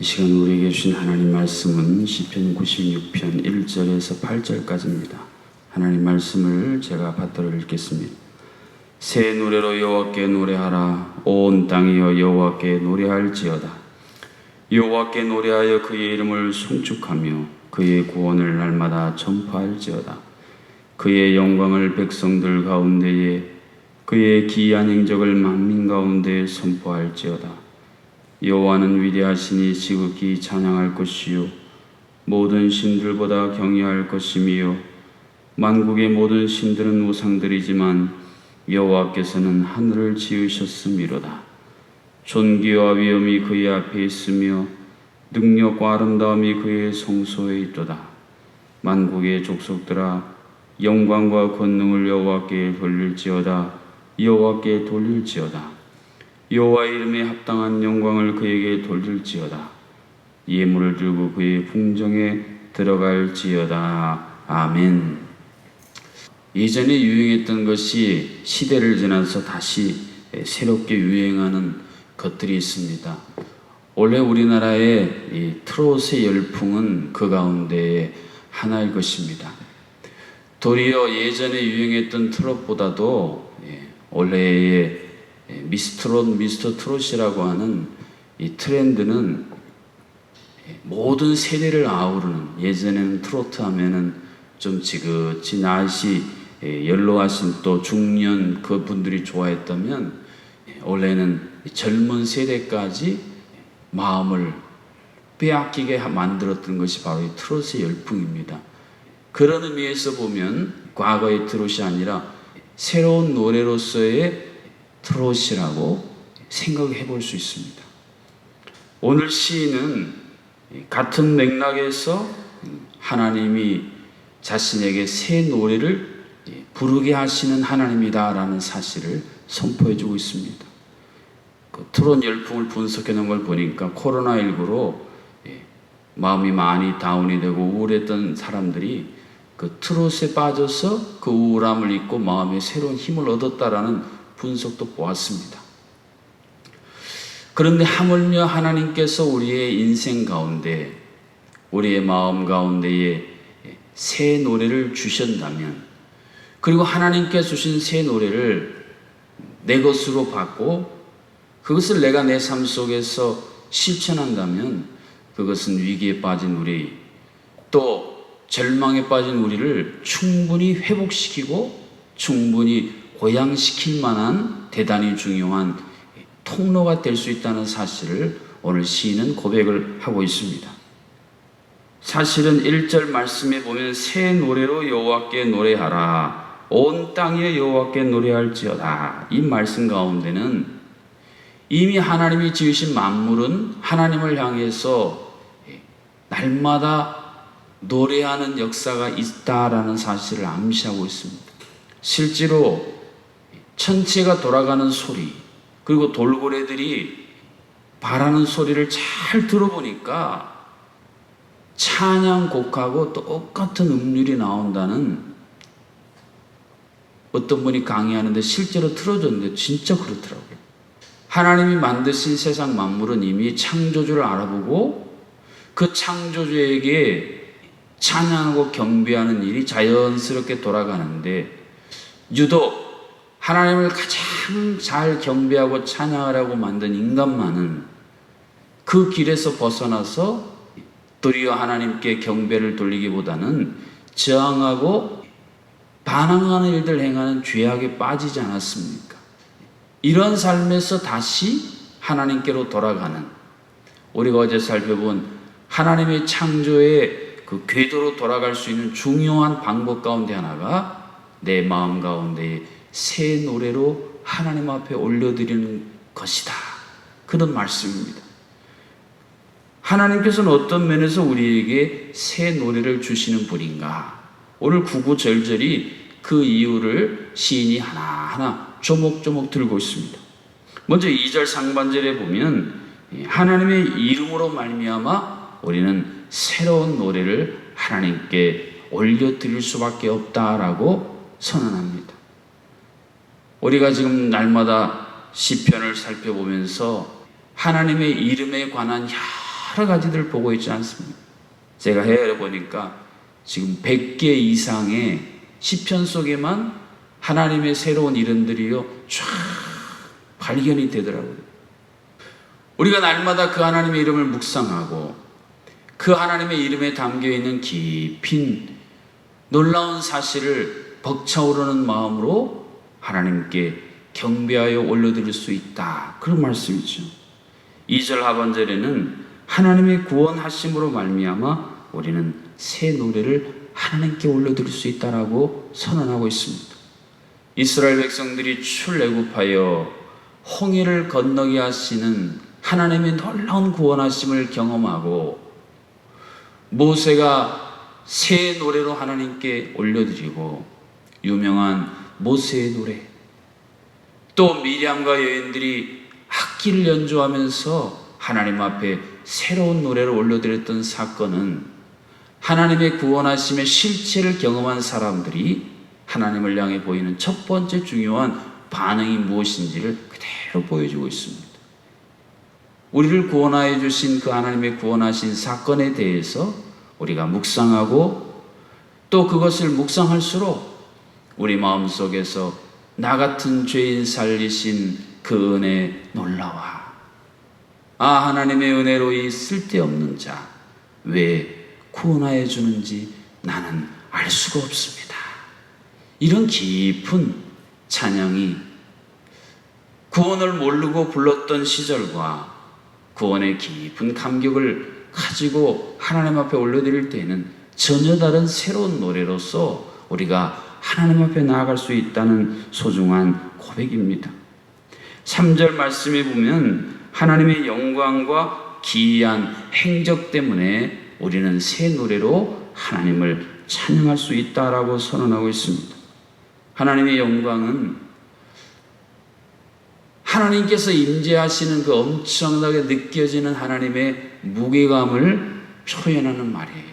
이 시간 우리에게 주신 하나님 말씀은 시편 96편 1절에서 8절까지입니다. 하나님 말씀을 제가 받들어 읽겠습니다. 새 노래로 여호와께 노래하라 온 땅이여 여호와께 노래할지어다 여호와께 노래하여 그의 이름을 송축하며 그의 구원을 날마다 전파할지어다 그의 영광을 백성들 가운데에 그의 기이한 행적을 만민 가운데 선포할지어다 여호와는 위대하시니 지극히 찬양할 것이요. 모든 신들보다 경외할 것이며 만국의 모든 신들은 우상들이지만 여호와께서는 하늘을 지으셨음이로다. 존귀와 위엄이 그의 앞에 있으며 능력과 아름다움이 그의 성소에 있도다. 만국의 족속들아 영광과 권능을 여호와께 돌릴지어다. 여호와께 돌릴지어다 여호와 이름에 합당한 영광을 그에게 돌릴지어다 예물을 들고 그의 궁정에 들어갈지어다 아멘. 예전에 유행했던 것이 시대를 지나서 다시 새롭게 유행하는 것들이 있습니다. 원래 우리나라의 이 트롯의 열풍은 그 가운데 하나일 것입니다. 도리어 예전에 유행했던 트롯보다도 예, 원래의 미스트롯, 미스터 트롯이라고 하는 이 트렌드는 모든 세대를 아우르는 예전에는 트로트 하면은 좀 지긋이 날씨 예, 연로하신 또 중년 그 분들이 좋아했다면 예, 원래는 젊은 세대까지 마음을 빼앗기게 만들었던 것이 바로 이 트롯의 열풍입니다. 그런 의미에서 보면 과거의 트롯이 아니라 새로운 노래로서의 트롯이라고 생각해 볼 수 있습니다. 오늘 시인은 같은 맥락에서 하나님이 자신에게 새 노래를 부르게 하시는 하나님이다라는 사실을 선포해 주고 있습니다. 그 트롯 열풍을 분석해 놓은 걸 보니까 코로나19로 마음이 많이 다운이 되고 우울했던 사람들이 그 트롯에 빠져서 그 우울함을 잊고 마음에 새로운 힘을 얻었다라는 분석도 보았습니다. 그런데 하물며 하나님께서 우리의 인생 가운데 우리의 마음 가운데에 새 노래를 주신다면 그리고 하나님께 주신 새 노래를 내 것으로 받고 그것을 내가 내 삶 속에서 실천한다면 그것은 위기에 빠진 우리 또 절망에 빠진 우리를 충분히 회복시키고 충분히 고양시킬 만한 대단히 중요한 통로가 될 수 있다는 사실을 오늘 시인은 고백을 하고 있습니다. 사실은 1절 말씀에 보면 새 노래로 여호와께 노래하라 온 땅에 여호와께 노래할지어다 이 말씀 가운데는 이미 하나님이 지으신 만물은 하나님을 향해서 날마다 노래하는 역사가 있다라는 사실을 암시하고 있습니다. 실제로 천체가 돌아가는 소리 그리고 돌고래들이 바라는 소리를 잘 들어보니까 찬양곡하고 똑같은 음률이 나온다는 어떤 분이 강의하는데 실제로 틀어줬는데 진짜 그렇더라고요. 하나님이 만드신 세상 만물은 이미 창조주를 알아보고 그 창조주에게 찬양하고 경배하는 일이 자연스럽게 돌아가는데 유독 하나님을 가장 잘 경배하고 찬양하라고 만든 인간만은 그 길에서 벗어나서 도리어 하나님께 경배를 돌리기보다는 저항하고 반항하는 일들 행하는 죄악에 빠지지 않았습니까? 이런 삶에서 다시 하나님께로 돌아가는 우리가 어제 살펴본 하나님의 창조의 그 궤도로 돌아갈 수 있는 중요한 방법 가운데 하나가 내 마음 가운데 새 노래로 하나님 앞에 올려드리는 것이다. 그런 말씀입니다. 하나님께서는 어떤 면에서 우리에게 새 노래를 주시는 분인가? 오늘 구구절절이 그 이유를 시인이 하나하나 조목조목 들고 있습니다. 먼저 2절 상반절에 보면 하나님의 이름으로 말미암아 우리는 새로운 노래를 하나님께 올려드릴 수밖에 없다라고 선언합니다. 우리가 지금 날마다 시편을 살펴보면서 하나님의 이름에 관한 여러 가지들 보고 있지 않습니까? 제가 헤아려 보니까 지금 100개 이상의 시편 속에만 하나님의 새로운 이름들이요 쫙 발견이 되더라고요. 우리가 날마다 그 하나님의 이름을 묵상하고 그 하나님의 이름에 담겨 있는 깊인 놀라운 사실을 벅차오르는 마음으로 하나님께 경배하여 올려드릴 수 있다. 그런 말씀이죠. 2절 하반절에는 하나님의 구원하심으로 말미암아 우리는 새 노래를 하나님께 올려드릴 수 있다라고 선언하고 있습니다. 이스라엘 백성들이 출애굽하여 홍해를 건너게 하시는 하나님의 놀라운 구원하심을 경험하고 모세가 새 노래로 하나님께 올려드리고 유명한 모세의 노래 또 미리암과 여인들이 악기를 연주하면서 하나님 앞에 새로운 노래를 올려드렸던 사건은 하나님의 구원하심의 실체를 경험한 사람들이 하나님을 향해 보이는 첫 번째 중요한 반응이 무엇인지를 그대로 보여주고 있습니다. 우리를 구원하여 주신 그 하나님의 구원하신 사건에 대해서 우리가 묵상하고 또 그것을 묵상할수록 우리 마음 속에서 나 같은 죄인 살리신 그 은혜 놀라와. 아, 하나님의 은혜로 이 쓸데없는 자, 왜 구원하여 주는지 나는 알 수가 없습니다. 이런 깊은 찬양이 구원을 모르고 불렀던 시절과 구원의 깊은 감격을 가지고 하나님 앞에 올려드릴 때는 전혀 다른 새로운 노래로서 우리가 하나님 앞에 나아갈 수 있다는 소중한 고백입니다. 3절 말씀에 보면 하나님의 영광과 기이한 행적 때문에 우리는 새 노래로 하나님을 찬양할 수 있다라고 선언하고 있습니다. 하나님의 영광은 하나님께서 임재하시는 그 엄청나게 느껴지는 하나님의 무게감을 표현하는 말이에요.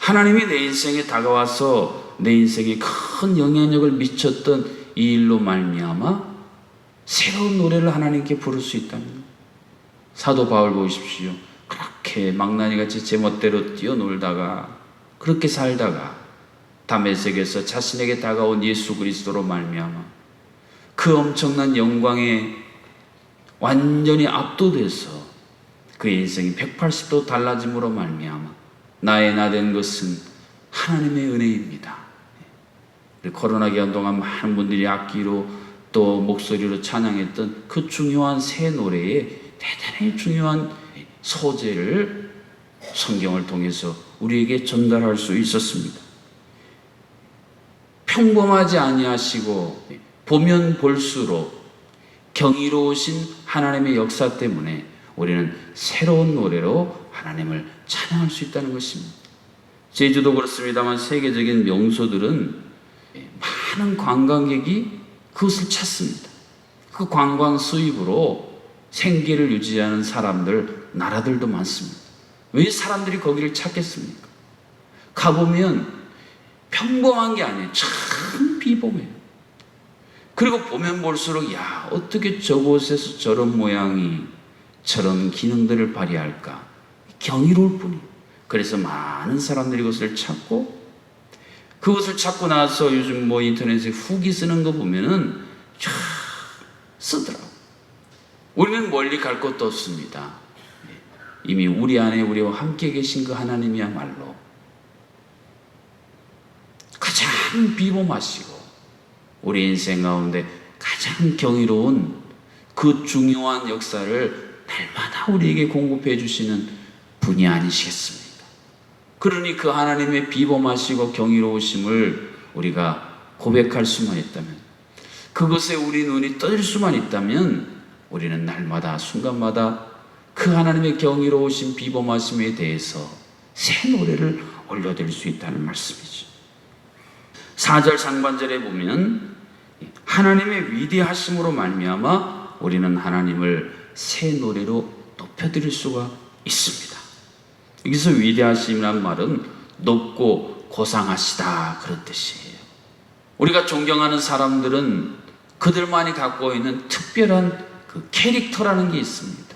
하나님이 내 인생에 다가와서 내 인생에 큰 영향력을 미쳤던 이 일로 말미암아 새로운 노래를 하나님께 부를 수 거예요. 사도 바울 보십시오. 그렇게 망나니 같이 제멋대로 뛰어놀다가 그렇게 살다가 담에색에서 자신에게 다가온 예수 그리스도로 말미암아 그 엄청난 영광에 완전히 압도돼서 그의 인생이 180도 달라짐으로 말미암아 나의 나 된 것은 하나님의 은혜입니다. 코로나 기간 동안 많은 분들이 악기로 또 목소리로 찬양했던 그 중요한 새 노래에 대단히 중요한 소재를 성경을 통해서 우리에게 전달할 수 있었습니다. 평범하지 아니하시고 보면 볼수록 경이로우신 하나님의 역사 때문에 우리는 새로운 노래로 하나님을 찬양할 수 있다는 것입니다. 제주도 그렇습니다만 세계적인 명소들은 많은 관광객이 그것을 찾습니다. 그 관광 수입으로 생계를 유지하는 사람들, 나라들도 많습니다. 왜 사람들이 거기를 찾겠습니까? 가보면 평범한 게 아니에요. 참 비범해요. 그리고 보면 볼수록, 야, 어떻게 저곳에서 저런 모양이, 저런 기능들을 발휘할까? 경이로울 뿐이에요. 그래서 많은 사람들이 그것을 찾고, 그것을 찾고 나서 요즘 뭐 인터넷에 후기 쓰는 거 보면은 쫙 쓰더라고. 우리는 멀리 갈 것도 없습니다. 이미 우리 안에 우리와 함께 계신 그 하나님이야말로 가장 비범하시고 우리 인생 가운데 가장 경이로운 그 중요한 역사를 날마다 우리에게 공급해 주시는 분이 아니시겠습니까? 그러니 그 하나님의 비범하시고 경이로우심을 우리가 고백할 수만 있다면 그것에 우리 눈이 떠질 수만 있다면 우리는 날마다 순간마다 그 하나님의 경이로우신 비범하심에 대해서 새 노래를 올려드릴 수 있다는 말씀이죠. 4절 상반절에 보면 하나님의 위대하심으로 말미암아 우리는 하나님을 새 노래로 높여드릴 수가 있습니다. 여기서 위대하심이란 말은 높고 고상하시다 그런 뜻이에요. 우리가 존경하는 사람들은 그들만이 갖고 있는 특별한 그 캐릭터라는 게 있습니다.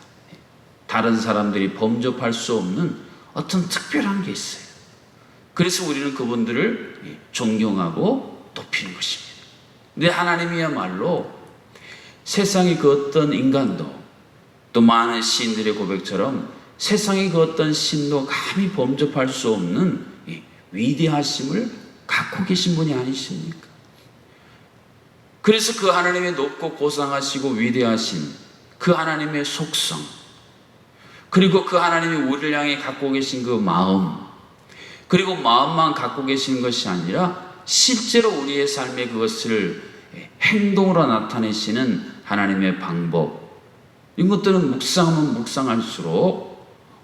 다른 사람들이 범접할 수 없는 어떤 특별한 게 있어요. 그래서 우리는 그분들을 예, 존경하고 높이는 것입니다. 근데 하나님이야말로 세상의 그 어떤 인간도 또 많은 시인들의 고백처럼 세상의 그 어떤 신도 감히 범접할 수 없는 이 위대하심을 갖고 계신 분이 아니십니까? 그래서 그 하나님의 높고 고상하시고 위대하신 그 하나님의 속성, 그리고 그 하나님이 우리를 향해 갖고 계신 그 마음, 그리고 마음만 갖고 계시는 것이 아니라 실제로 우리의 삶에 그것을 행동으로 나타내시는 하나님의 방법, 이런 것들은 묵상하면 묵상할수록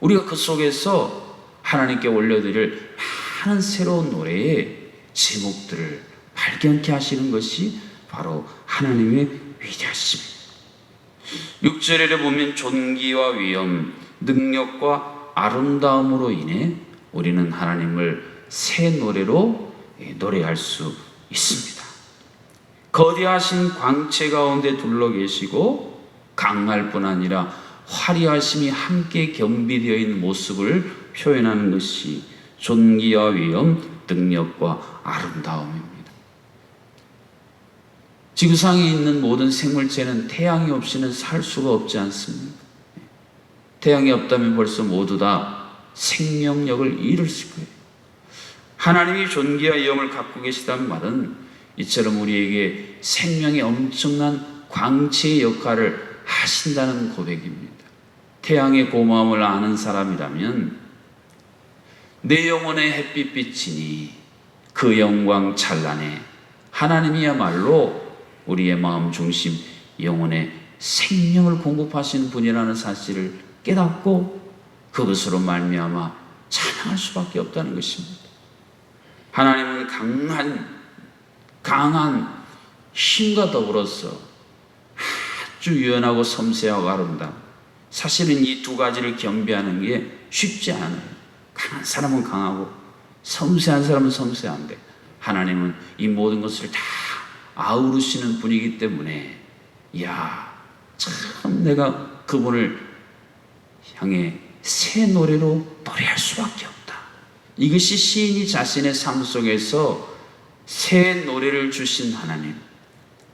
우리가 그 속에서 하나님께 올려드릴 많은 새로운 노래의 제목들을 발견케 하시는 것이 바로 하나님의 위대하심입니다. 6절에 보면 존귀와 위엄, 능력과 아름다움으로 인해 우리는 하나님을 새 노래로 노래할 수 있습니다. 거대하신 광채 가운데 둘러 계시고 강할 뿐 아니라 화려하심이 함께 겸비되어 있는 모습을 표현하는 것이 존귀와 위엄, 능력과 아름다움입니다. 지구상에 있는 모든 생물체는 태양이 없이는 살 수가 없지 않습니까? 태양이 없다면 벌써 모두 다 생명력을 잃었을 거예요. 하나님이 존귀와 위엄을 갖고 계시다는 말은 이처럼 우리에게 생명의 엄청난 광채의 역할을 하신다는 고백입니다. 태양의 고마움을 아는 사람이라면 내 영혼의 햇빛빛이니 그 영광 찬란해 하나님이야말로 우리의 마음 중심 영혼의 생명을 공급하시는 분이라는 사실을 깨닫고 그것으로 말미암아 찬양할 수밖에 없다는 것입니다. 하나님은 강한 강한 힘과 더불어서 아주 유연하고 섬세하고 아름다움. 사실은 이 두 가지를 겸비하는 게 쉽지 않아요. 강한 사람은 강하고 섬세한 사람은 섬세한데 하나님은 이 모든 것을 다 아우르시는 분이기 때문에 야, 참 내가 그분을 향해 새 노래로 노래할 수밖에 없다. 이것이 시인이 자신의 삶 속에서 새 노래를 주신 하나님,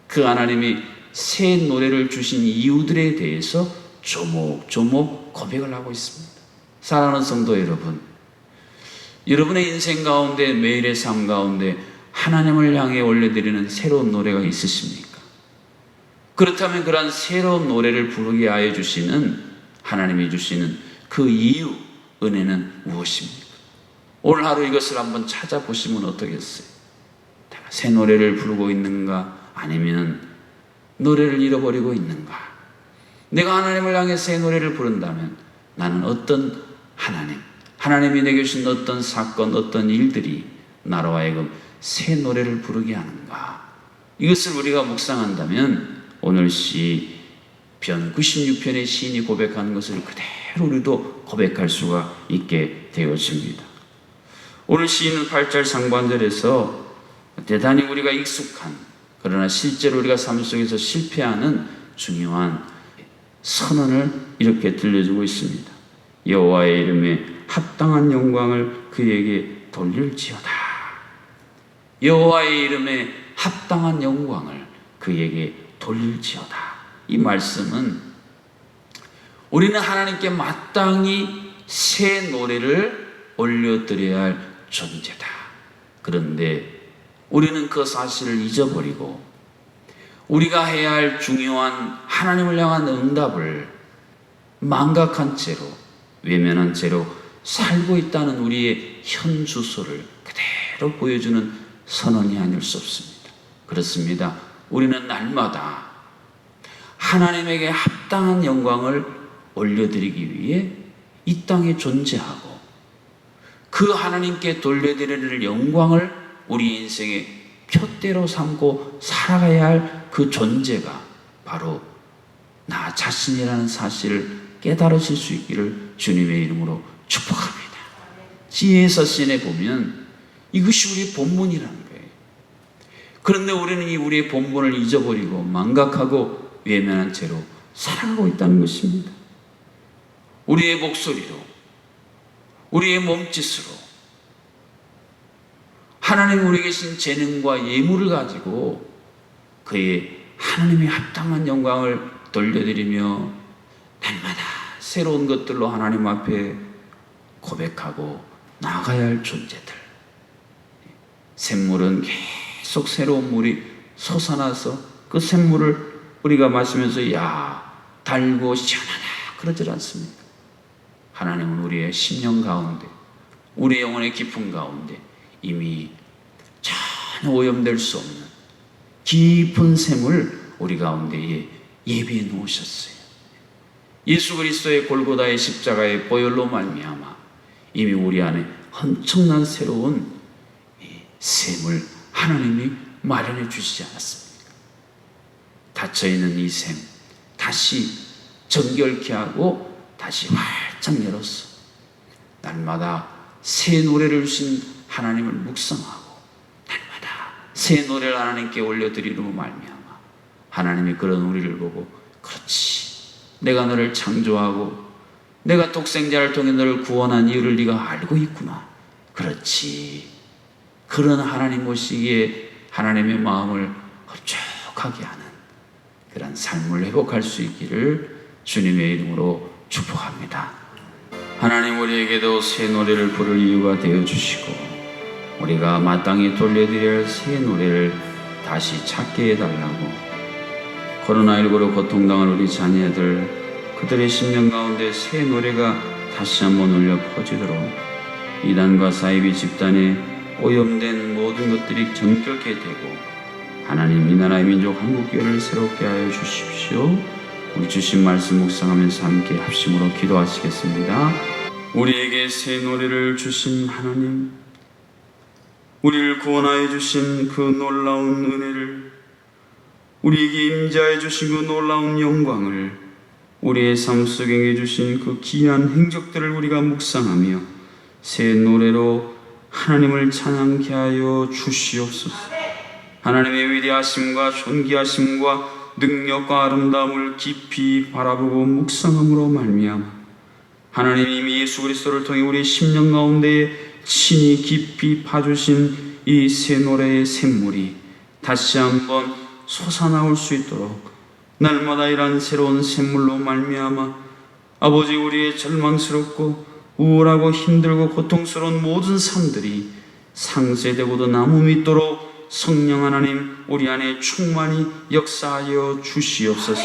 그 하나님이 새 노래를 주신 이유들에 대해서 조목조목 고백을 하고 있습니다. 사랑하는 성도 여러분, 여러분의 인생 가운데 매일의 삶 가운데 하나님을 향해 올려드리는 새로운 노래가 있으십니까? 그렇다면 그러한 새로운 노래를 부르게 하여 주시는 하나님이 주시는 그 이유, 은혜는 무엇입니까? 오늘 하루 이것을 한번 찾아보시면 어떻겠어요? 내가 새 노래를 부르고 있는가? 아니면 노래를 잃어버리고 있는가? 내가 하나님을 향해 새 노래를 부른다면 나는 어떤 하나님, 하나님이 내게 주신 어떤 사건, 어떤 일들이 나로 하여금 새 노래를 부르게 하는가? 이것을 우리가 묵상한다면 오늘 시 편 96편의 시인이 고백하는 것을 그대로 우리도 고백할 수가 있게 되어집니다. 오늘 시인은 8절 상반절에서 대단히 우리가 익숙한 그러나 실제로 우리가 삶 속에서 실패하는 중요한 선언을 이렇게 들려주고 있습니다. 여호와의 이름에 합당한 영광을 그에게 돌릴지어다. 여호와의 이름에 합당한 영광을 그에게 돌릴지어다. 이 말씀은 우리는 하나님께 마땅히 새 노래를 올려드려야 할 존재다. 그런데 우리는 그 사실을 잊어버리고 우리가 해야 할 중요한 하나님을 향한 응답을 망각한 채로 외면한 채로 살고 있다는 우리의 현 주소를 그대로 보여주는 선언이 아닐 수 없습니다. 그렇습니다. 우리는 날마다 하나님에게 합당한 영광을 올려드리기 위해 이 땅에 존재하고 그 하나님께 돌려드리는 영광을 우리 인생의 표대로 삼고 살아가야 할 그 존재가 바로 나 자신이라는 사실을 깨달으실 수 있기를 주님의 이름으로 축복합니다. 지혜서 신에 보면 이것이 우리의 본문이라는 거예요. 그런데 우리는 이 우리의 본문을 잊어버리고 망각하고 외면한 채로 살아가고 있다는 것입니다. 우리의 목소리로, 우리의 몸짓으로 하나님 우리에게 신 재능과 예물을 가지고 그의 하나님의 합당한 영광을 돌려드리며 날마다 새로운 것들로 하나님 앞에 고백하고 나아가야 할 존재들. 샘물은 계속 새로운 물이 솟아나서 그 샘물을 우리가 마시면서 야 달고 시원하다 그러질 않습니까? 하나님은 우리의 심령 가운데 우리 영혼의 깊은 가운데 이미 전혀 오염될 수 없는 깊은 샘을 우리 가운데에 예비해 놓으셨어요. 예수 그리스도의 골고다의 십자가의 보혈로 말미암아 이미 우리 안에 엄청난 새로운 이 샘을 하나님이 마련해 주시지 않았습니까? 닫혀 있는 이 샘 다시 정결케 하고 다시 활짝 열어서 날마다 새 노래를 주신 하나님을 묵상하고 새 노래를 하나님께 올려드리므로 말미암아 하나님이 그런 우리를 보고 그렇지 내가 너를 창조하고 내가 독생자를 통해 너를 구원한 이유를 네가 알고 있구나 그렇지 그런 하나님 보시기에 하나님의 마음을 흡족하게 하는 그런 삶을 회복할 수 있기를 주님의 이름으로 축복합니다. 하나님 우리에게도 새 노래를 부를 이유가 되어 주시고 우리가 마땅히 돌려드려야 할새 노래를 다시 찾게 해달라고 코로나19로 고통당할 우리 자녀들 그들의 심령 가운데 새 노래가 다시 한번 울려 퍼지도록 이단과 사이비 집단에 오염된 모든 것들이 정결케 되고 하나님 이 나라의 민족 한국교회를 새롭게 하여 주십시오. 우리 주신 말씀 묵상하면서 함께 합심으로 기도하시겠습니다. 우리에게 새 노래를 주신 하나님, 우리를 구원하여 주신 그 놀라운 은혜를, 우리에게 임자해 주신 그 놀라운 영광을, 우리의 삶 속에 주신 그 귀한 행적들을 우리가 묵상하며 새 노래로 하나님을 찬양케 하여 주시옵소서. 하나님의 위대하심과 존귀하심과 능력과 아름다움을 깊이 바라보고 묵상함으로 말미암아 하나님 이미 예수 그리스도를 통해 우리 심령 가운데에 친히 깊이 파주신 이 새 노래의 샘물이 다시 한번 솟아나올 수 있도록 날마다 이러한 새로운 샘물로 말미암아 아버지 우리의 절망스럽고 우울하고 힘들고 고통스러운 모든 삶들이 상쇄되고도 남음 있도록 성령 하나님 우리 안에 충만히 역사하여 주시옵소서.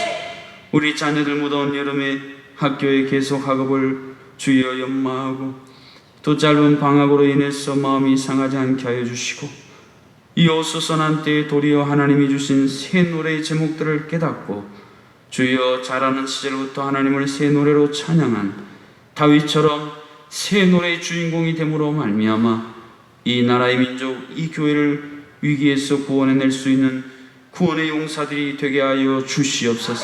우리 자녀들 무더운 여름에 학교에 계속 학업을 주여 연마하고 또 짧은 방학으로 인해서 마음이 상하지 않게 하여 주시고 이 어수선한 때에 도리어 하나님이 주신 새 노래의 제목들을 깨닫고 주여 자라는 시절부터 하나님을 새 노래로 찬양한 다윗처럼 새 노래의 주인공이 됨으로 말미암아 이 나라의 민족 이 교회를 위기에서 구원해낼 수 있는 구원의 용사들이 되게 하여 주시옵소서.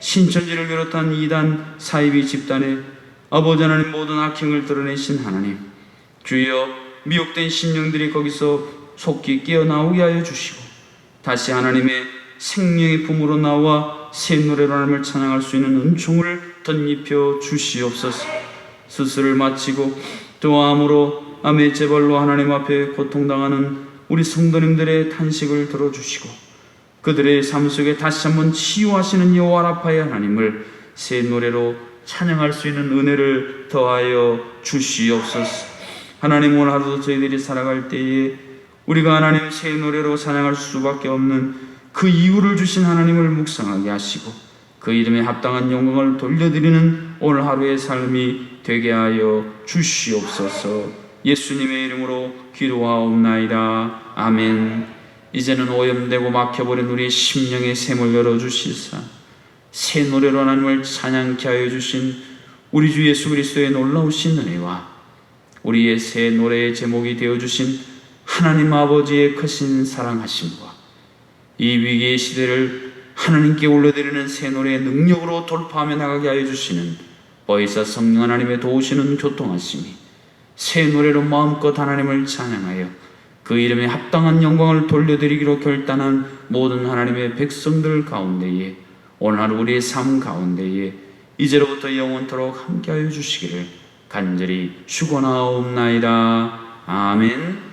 신천지를 비롯한 이단 사이비 집단에 아버지 하나님 모든 악행을 드러내신 하나님 주여 미혹된 심령들이 거기서 속기 깨어나오게 하여 주시고 다시 하나님의 생명의 품으로 나와 새 노래로 하나님을 찬양할 수 있는 은총을 덧입혀 주시옵소서. 수술을 마치고 또 암으로 암의 재발로 하나님 앞에 고통당하는 우리 성도님들의 탄식을 들어주시고 그들의 삶 속에 다시 한번 치유하시는 여호와 라파의 하나님을 새 노래로 찬양할 수 있는 은혜를 더하여 주시옵소서. 하나님 오늘 하루도 저희들이 살아갈 때에 우리가 하나님 새 노래로 찬양할 수밖에 없는 그 이유를 주신 하나님을 묵상하게 하시고 그 이름에 합당한 영광을 돌려드리는 오늘 하루의 삶이 되게 하여 주시옵소서. 예수님의 이름으로 기도하옵나이다. 아멘. 이제는 오염되고 막혀버린 우리 심령의 샘을 열어주시사 새 노래로 하나님을 찬양케 하여 주신 우리 주 예수 그리스도의 놀라우신 은혜와 우리의 새 노래의 제목이 되어 주신 하나님 아버지의 크신 사랑하심과 이 위기의 시대를 하나님께 올려드리는 새 노래의 능력으로 돌파하며 나가게 하여 주시는 보이사 성령 하나님의 도우시는 교통하심이 새 노래로 마음껏 하나님을 찬양하여 그 이름에 합당한 영광을 돌려드리기로 결단한 모든 하나님의 백성들 가운데에 오늘 하루 우리의 삶 가운데에 이제로부터 영원토록 함께하여 주시기를 간절히 축원하옵나이다. 아멘.